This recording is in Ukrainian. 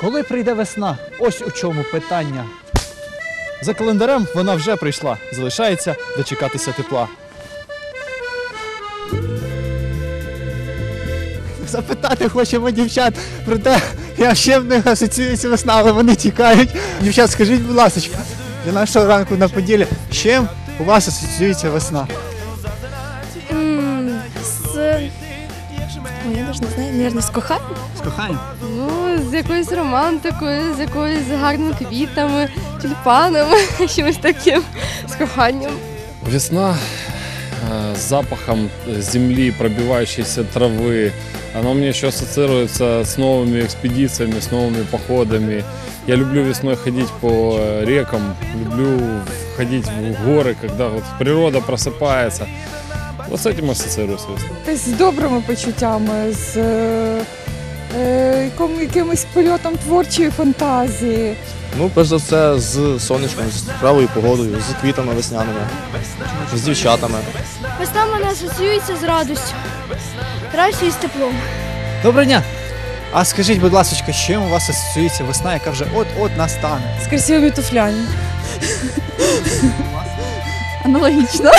Коли прийде весна? Ось у чому питання. За календарем вона вже прийшла. Залишається дочекатися тепла. Запитати хочемо дівчат про те, як ще в них асоціюється весна, але вони тікають. Дівчат, скажіть, будь ласка, для нашого ранку на поділі, чим у вас асоціюється весна? Я навіть не знаю, наверное, з коханням? З коханням. Ну, з якоюсь романтикою, з якоюсь гарними квітами, тюльпанами, чимось таким, з коханням. Весна с запахом земли, пробивающейся травы. Она у меня еще ассоциируется с новыми экспедициями, с новыми походами. Я люблю весной ходить по рекам, люблю ходить в горы, когда вот природа просыпается. Вот с этим ассоциируется весна. З добрими почуттями, з е, е, яком- якимось польотом творчої фантазії. Ну, перш за все, з сонечком, з правою погодою, з квітами весняними, з дівчатами. Весна в мене асоціюється з радістю. Радістю і з теплом. Доброго дня! А скажіть, будь ласка, з чим у вас асоціюється весна, яка вже от-от настане? З красивими туфлями. Аналогічно.